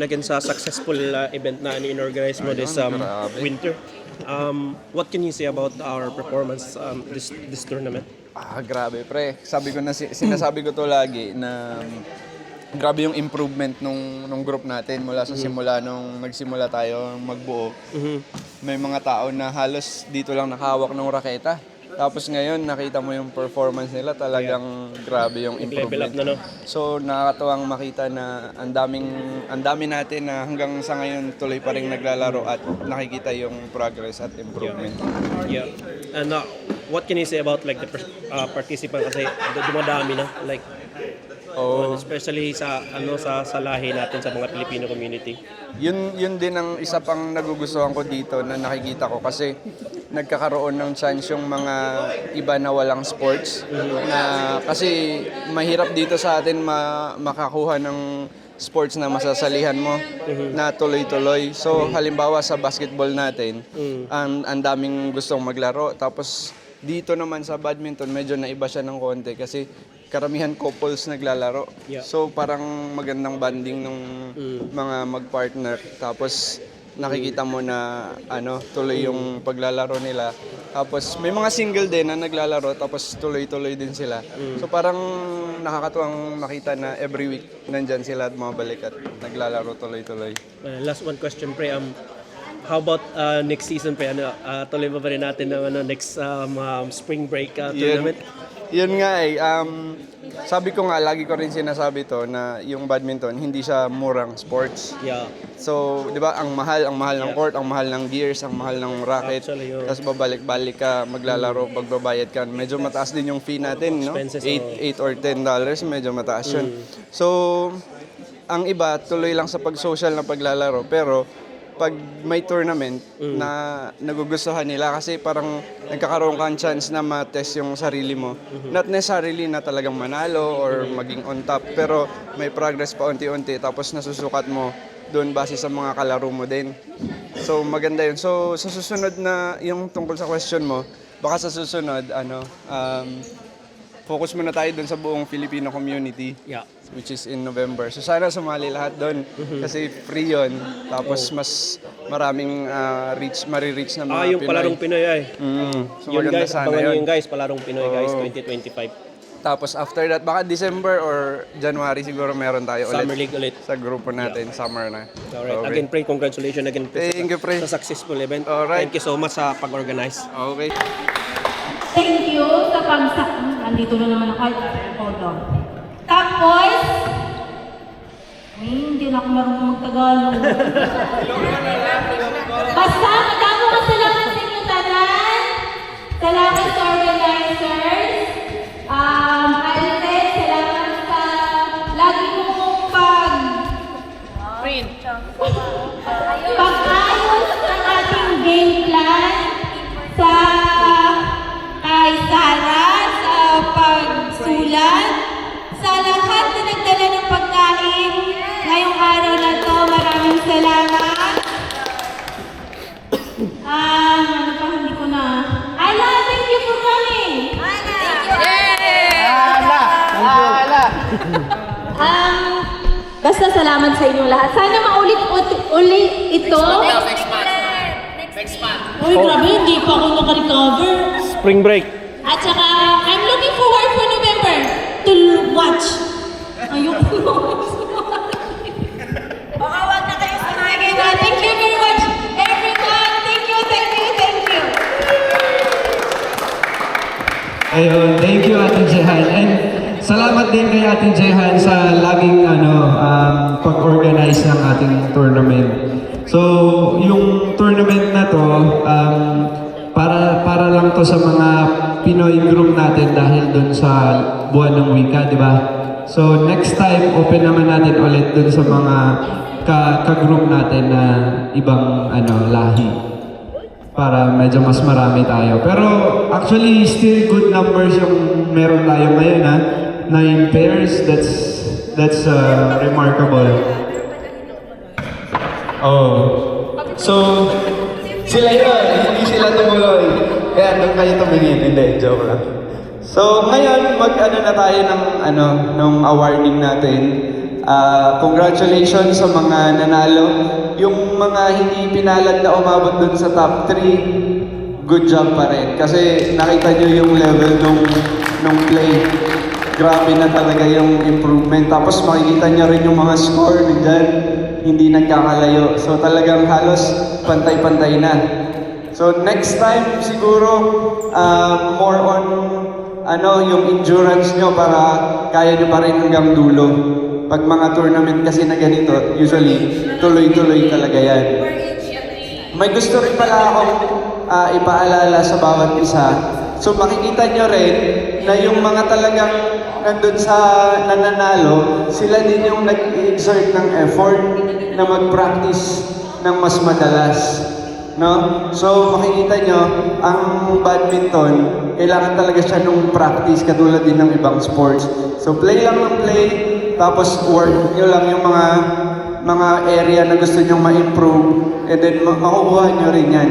again sa successful uh, event na in-organize mo this um, winter. Um, what can you say about our performance um, this this tournament? Ah, grabe pre. Sabi ko na si- sinasabi ko to lagi na um, grabe yung improvement nung nung group natin mula sa simula nung nagsimula tayo magbuo. May mga tao na halos dito lang nakahawak ng raketa. Tapos ngayon nakita mo yung performance nila talagang grabe yung up improvement. na no? So nakakatuwang makita na ang daming ang dami natin na hanggang sa ngayon tuloy pa rin naglalaro at nakikita yung progress at improvement. Yeah. And uh, what can you say about like the pers- uh, participant kasi d- dumadami na like Oh, especially sa ano sa sa lahi natin sa mga Filipino community. yun yun din ang isa pang nagugustuhan ko dito na nakikita ko kasi nagkakaroon ng chance yung mga iba na walang sports na kasi mahirap dito sa atin ma- makakuha ng sports na masasalihan mo na tuloy-tuloy. So halimbawa sa basketball natin, ang ang daming gustong maglaro. Tapos dito naman sa badminton medyo naiba siya ng konti kasi karamihan couples naglalaro. Yeah. So parang magandang banding ng mga mag-partner. Tapos nakikita mo na ano, tuloy yung paglalaro nila. Tapos may mga single din na naglalaro tapos tuloy-tuloy din sila. So parang nakakatuwang makita na every week nandyan sila at bumabalik at naglalaro tuloy-tuloy. Uh, last one question pre um how about uh, next season pre ano uh, tuloy ba ba rin natin ng ano next um, um, spring break uh, tournament? Yun nga eh. Um, sabi ko nga, lagi ko rin sinasabi to na yung badminton, hindi siya murang sports. Yeah. So, di ba, ang mahal, ang mahal ng court, ang mahal ng gears, ang mahal ng racket. Actually, yun. Tapos babalik-balik ka, maglalaro, pagbabayad ka. Medyo mataas din yung fee natin, no? 8, Expenses, oo. 8 or 10 dollars, medyo mataas yun. Mm. So, ang iba, tuloy lang sa pag-social na paglalaro. Pero, pag may tournament Mm. na nagugustuhan nila kasi parang nagkakaroon kang chance na ma-test yung sarili mo. Mm-hmm. Not necessarily na talagang manalo or maging on top, pero may progress pa unti-unti tapos nasusukat mo doon base sa mga kalaro mo din. So maganda yun. So sa susunod na yung tungkol sa question mo, baka sa susunod ano um, focus muna tayo doon sa buong Filipino community Yeah. Which is in November. So sana sumali lahat doon kasi free yun. Tapos mas maraming ah, reach, mari-reach na mga Ah, yung Pinoy. palarong Pinoy ay. Mm, so yun maganda guys, sana abangan nyo yun. yun guys, palarong Pinoy guys Oo. 2025. Tapos after that, baka December or January siguro meron tayo Summer ulit League ulit. sa grupo natin. Summer na. Alright. Okay. Again, pre, congratulations again pre, Thank you, pre. sa successful event. Alright. Thank you so much sa pag-organize. Okay. Thank you sa pagsak... Nandito na naman ako. Hold on. Tapos... Ay, hindi na ako marunong magtagalog. Basta, magkamo ka salamat sa inyo tanan. Salamat sa organizers. Um, Alfred, salamat sa lagi mong pag... Pag-ayos ng ating game plan ngayong araw na to, maraming salamat. Ah, ano pa, hindi ko na. Ala, thank you for coming. Um, basta salamat sa inyong lahat. Sana maulit ut- uli ito. Next month. Next month. Uy, grabe, hindi pa ako naka-recover. Spring break. At saka, I'm looking forward for November to watch. Ayoko Ayun, thank you Ate Jehan. And salamat din kay Ate Jehan sa laging ano, um, pag-organize ng ating tournament. So, yung tournament na to, um, para para lang to sa mga Pinoy group natin dahil dun sa buwan ng wika, di ba? So, next time, open naman natin ulit dun sa mga ka- ka-group natin na ibang ano, lahi para medyo mas marami tayo. Pero actually, still good numbers yung meron tayo ngayon ha. Nine pairs, that's that's uh, remarkable. Oh. So, sila yun, hindi sila tumuloy. Kaya doon kayo tumingin, hindi, joke lang. So, ngayon, mag-ano na tayo ng, ano, ng awarding natin. Ah, congratulations sa mga nanalo. Yung mga hindi pinalad na umabot dun sa top 3, good job pa rin. Kasi nakita nyo yung level nung, nung play. Grabe na talaga yung improvement. Tapos makikita nyo rin yung mga score nandyan, hindi nagkakalayo. So talagang halos pantay-pantay na. So next time siguro uh, more on ano yung endurance nyo para kaya nyo pa rin hanggang dulo. Pag mga tournament kasi na ganito, usually tuloy-tuloy talaga yan. May gusto rin pala akong ah, ipaalala sa bawat isa. So makikita nyo rin na yung mga talagang nandun sa nananalo, sila din yung nag-exert ng effort na mag-practice ng mas madalas. No? So makikita nyo, ang badminton, kailangan talaga siya nung practice katulad din ng ibang sports. So play lang ng play, tapos work nyo lang yung mga mga area na gusto nyong ma-improve and then ma- makukuha nyo rin yan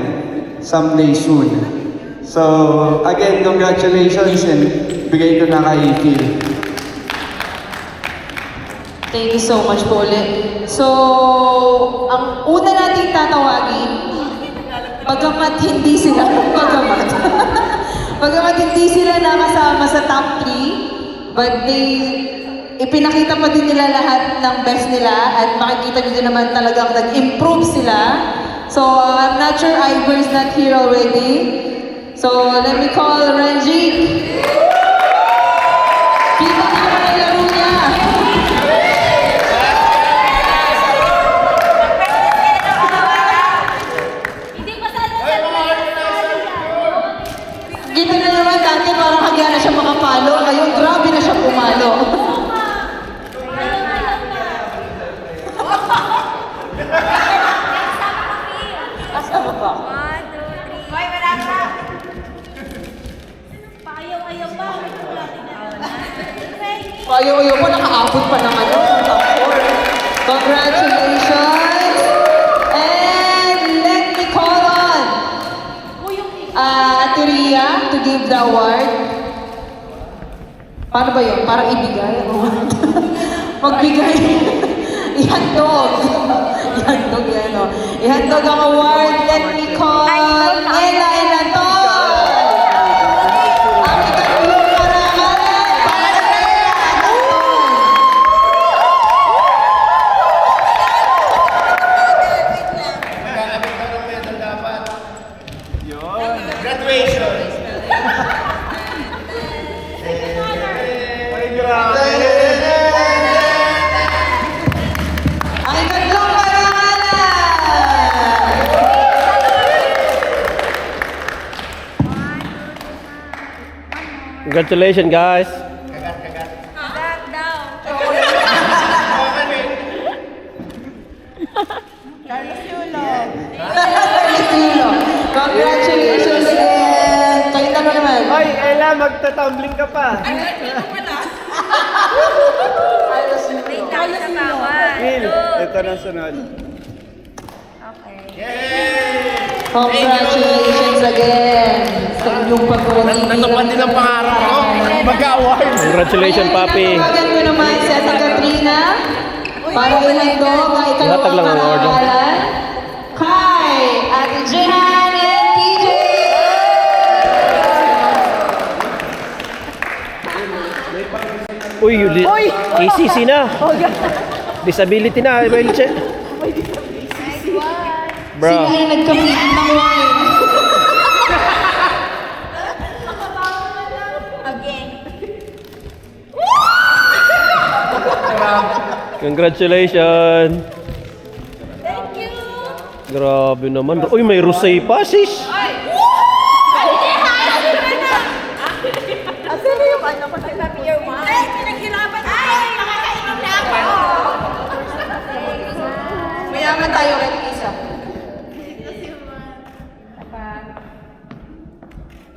someday soon. So, again, congratulations and bigay ko na kay Phil. Thank you so much po ulit. So, ang una nating tatawagin, bagamat hindi sila, bagamat, bagamat hindi sila nakasama sa top 3, but they, ipinakita pa din nila lahat ng best nila at makikita nyo din naman talagang nag-improve sila. So, uh, I'm not sure Ivor's not here already. So, let me call Ranjit. Kita na naman ang laro niya. Kita na naman dati parang hagya na siya makapalo. Ngayon, Ayaw-ayaw po, nakaabot pa ano. top. Congratulations! And let me call on uh, Ate Ria to give the award. Paano ba yun? Parang ibigay award. Magbigay. Ihandog. Ihandog yan, o. Ihandog ang award. Let me call Congratulations guys! Back down. Filipino. Congratulations again. Kayo dalawa naman. Ay, Ella, magta-tumbling ka pa! Wait lang sa bawat. Phil, ito na sunod. Congratulations again sa inyong pagpapagiging. Natupad din ang pangarap ko. Mag-award. Congratulations, papi! Tawagan ko naman si Ate Katrina para ang ikalawang lang ang karangalan kay Ate Jehan and TJ. Uy, li- ACC na! Disability na, wheelchair. Bro. Sila ay nagkamit ng wine. Again. Congratulations! Thank you. Grabe naman. Uy, may rosé pa, sis! Sino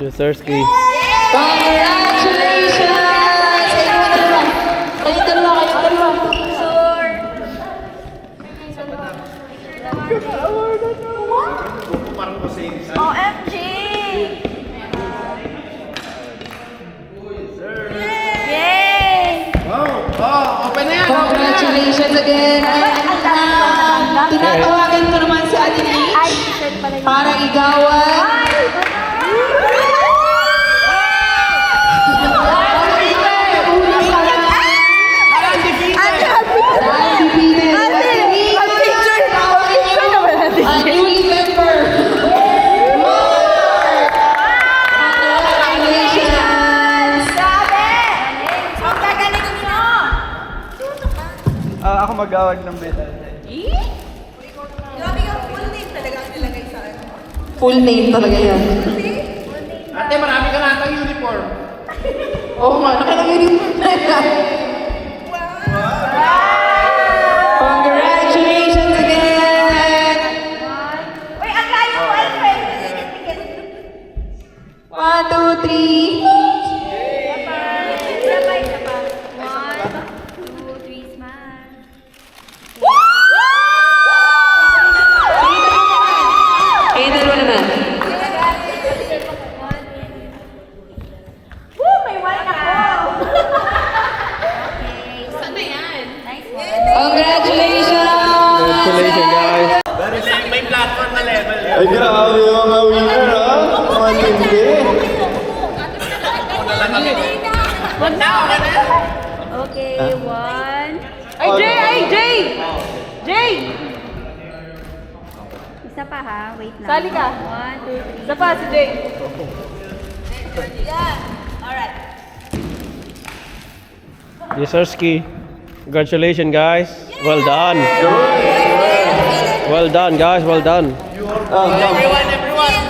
Yuserski. Congratulations! Mag-awag ng medal. Grabe yung full name talaga ang nilagay sa akin. Full name talaga yan. Ate, marami ka na uniform. Oo nga, nakalagay na yan. Ay, grabe mga winner, ha? Matindi. Wag na! Okay, one. Ay, Jay! Ay, Jay! Jay! Isa pa ha, wait lang. Sali ka. One, two, three. Isa pa, si Jay. Yesarski. Congratulations guys. Well done. Well done guys, well done. Oh, everyone, everyone.